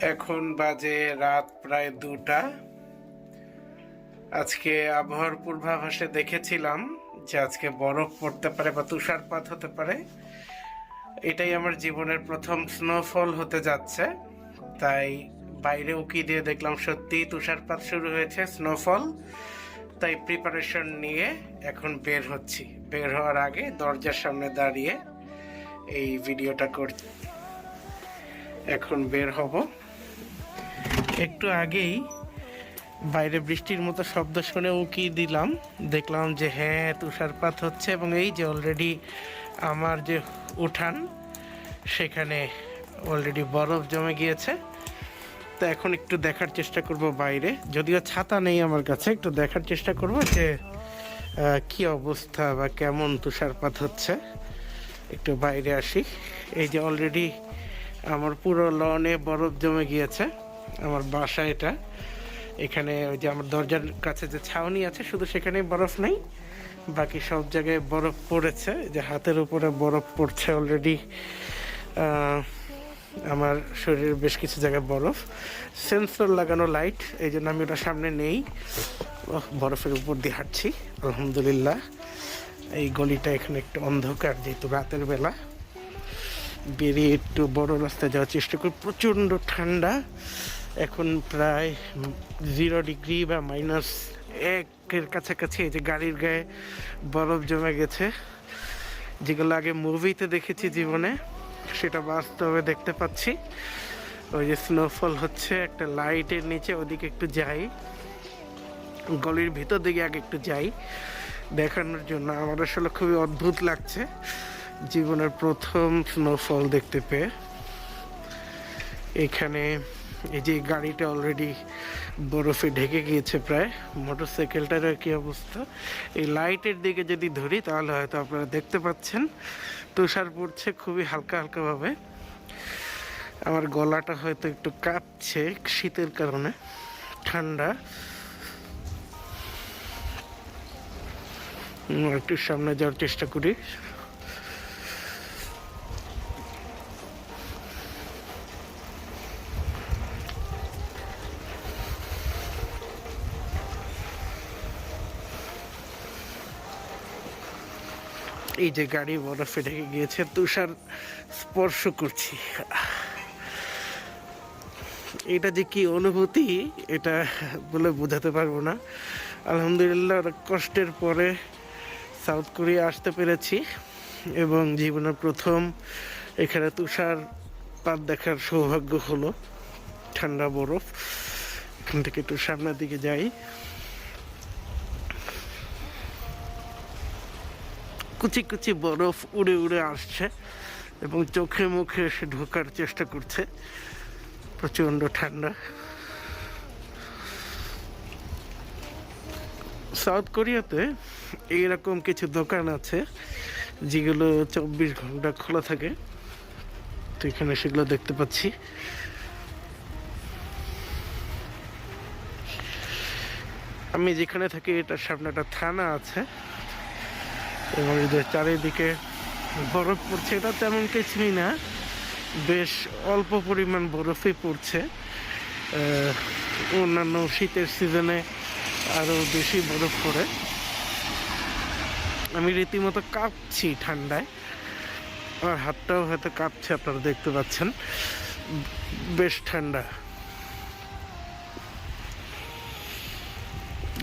এখন বাজে রাত প্রায় দুটা। আজকে আবহাওয়ার পূর্বাভাসে দেখেছিলাম যে আজকে বরফ পড়তে পারে বা তুষারপাত হতে পারে। এটাই আমার জীবনের প্রথম স্নোফল হতে যাচ্ছে। তাই বাইরে উকি দিয়ে দেখলাম সত্যি তুষারপাত শুরু হয়েছে স্নোফল তাই প্রিপারেশন নিয়ে এখন বের হচ্ছি। বের হওয়ার আগে দরজার সামনে দাঁড়িয়ে এই ভিডিওটা করছি এখন বের হব। একটু আগেই বাইরে বৃষ্টির মতো শব্দ শুনে উকি দিলাম। দেখলাম যে হ্যাঁ তুষারপাত হচ্ছে এবং এই যে অলরেডি আমার যে উঠান, সেখানে অলরেডি বরফ জমে গিয়েছে। তো এখন একটু দেখার চেষ্টা করব বাইরে। যদিও ছাতা নেই আমার কাছে, একটু দেখার চেষ্টা করব যে কি অবস্থা বা কেমন তুষারপাত হচ্ছে। একটু বাইরে আসি। এই যে অলরেডি আমার পুরো লনে বরফ জমে গিয়েছে। আমার বাসা এটা। এখানে ওই যে আমার দরজার কাছে যে ছাউনি আছে, শুধু সেখানে বরফ নেই, বাকি সব জায়গায় বরফ পড়েছে। যে হাতের উপরে বরফ পড়ছে অলরেডি আমার শরীরের বেশ কিছু জায়গায় বরফ। সেন্সর লাগানো লাইট এই জন্য আমি ওটা সামনে নেই। বরফের উপর দিয়ে হাঁটছি, আলহামদুলিল্লাহ। এই গলিটা এখানে একটু অন্ধকার, যেহেতু রাতের বেলা। বেরিয়ে একটু বড় রাস্তায় যাওয়ার চেষ্টা করি। প্রচণ্ড ঠান্ডা। এখন প্রায় জিরো ডিগ্রি বা মাইনাস একের কাছাকাছি এই যে গাড়ির গায়ে বরফ জমে গেছে। যেগুলো আগে মুভিতে দেখেছি জীবনে, সেটা বাস্তবে দেখতে পাচ্ছি। ওই যে স্নোফল হচ্ছে, একটা লাইটের নিচে ওদিকে একটু যাই। গলির ভিতর দিকে আগে একটু যাই দেখানোর জন্য। আমার আসলে খুবই অদ্ভুত লাগছে। জীবনের প্রথম স্নোফল দেখতে পেয়ে। এখানে এই যে গাড়িটা অলরেডি বরফে ঢেকে গিয়েছে প্রায় মোটরসাইকেলটার কি অবস্থা? এই লাইটের দিকে যদি ধরি, তাহলে হয়তো আপনারা দেখতে পাচ্ছেন, তুষার পড়ছে খুবই হালকা হালকাভাবে। আমার গলাটা হয়তো একটু কাঁপছে শীতের কারণে, ঠান্ডা। একটু সামনে যাওয়ার চেষ্টা করি। এই যে গাড়ি বরফে ঢেকে গিয়েছে, তুষার স্পর্শ করছি। এটা যে কি অনুভূতি, এটা বলে বোঝাতে পারব না। আলহামদুলিল্লাহ কষ্টের পরে সাউথ কোরিয়া আসতে পেরেছি এবং জীবনের প্রথম এখানে তুষার পাত দেখার সৌভাগ্য হলো। ঠান্ডা বরফ, এখান থেকে একটু সামনের দিকে যাই। কুচি কুচি বরফ উড়ে উড়ে আসছে এবং চোখে মুখে এসে ঢোকার চেষ্টা করছে। প্রচণ্ড ঠান্ডা। সাউথ কোরিয়াতে এইরকম কিছু দোকান আছে যেগুলো চব্বিশ ঘণ্টা খোলা থাকে। তো এখানে সেগুলো দেখতে পাচ্ছি। আমি যেখানে থাকি, এটার সামনে একটা থানা আছে। এবং এই যে চারিদিকে বরফ পড়ছে, এটা তেমন কিছুই না। বেশ অল্প পরিমাণ বরফই পড়ছে। অন্যান্য শীতের সিজনে আরও বেশি বরফ পড়ে। আমি রীতিমতো কাঁপছি ঠান্ডায়। আমার হাতটাও হয়তো কাঁপছে, আপনারা দেখতে পাচ্ছেন। বেশ ঠান্ডা।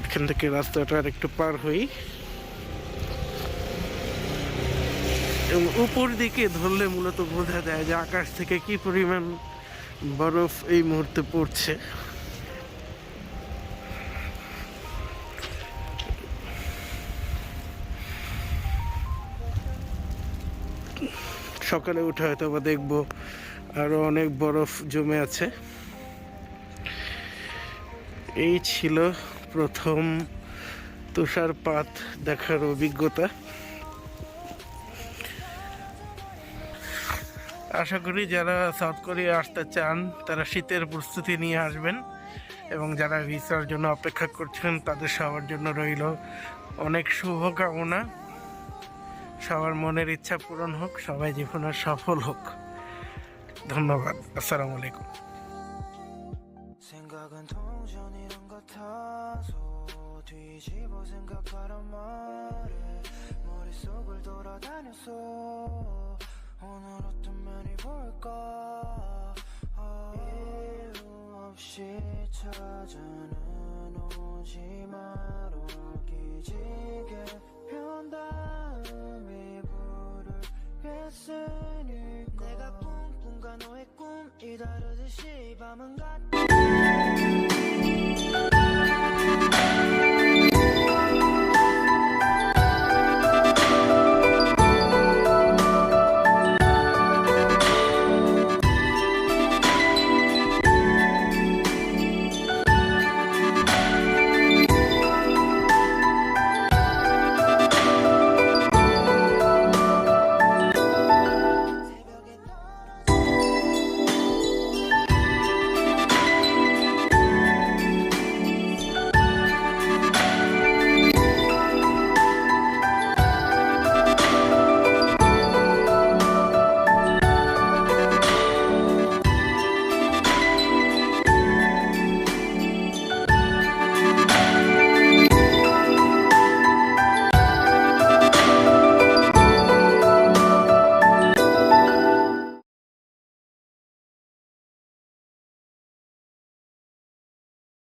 এখান থেকে রাস্তাটা আর একটু পার হই। এবং উপর দিকে ধরলে মূলত বোঝা যায় যে আকাশ থেকে কি পরিমাণ বরফ এই মুহূর্তে পড়ছে। সকালে উঠে হয়তো বা দেখব আরও অনেক বরফ জমে আছে। এই ছিল প্রথম তুষারপাত দেখার অভিজ্ঞতা। আশা করি যারা সাউথ কোরিয়া আসতে চান তারা শীতের প্রস্তুতি নিয়ে আসবেন এবং যারা ভিসার জন্য অপেক্ষা করছেন তাদের সবার জন্য রইল অনেক শুভকামনা সবার মনের ইচ্ছা পূরণ হোক সবাই জীবনে সফল হোক ধন্যবাদ আসসালামু আলাইকুম 생각은 동전이란 같아서 뒤집어 생각하란 말에 머릿속을 돌아다녔어 오늘 어떤 면이 볼까? 아, 이유 없이 찾아는 오지 마라 기지개 편 다음에 불을 뺐으니까. 내가 꿈꾼과 너의 꿈이 다르듯이 밤은 같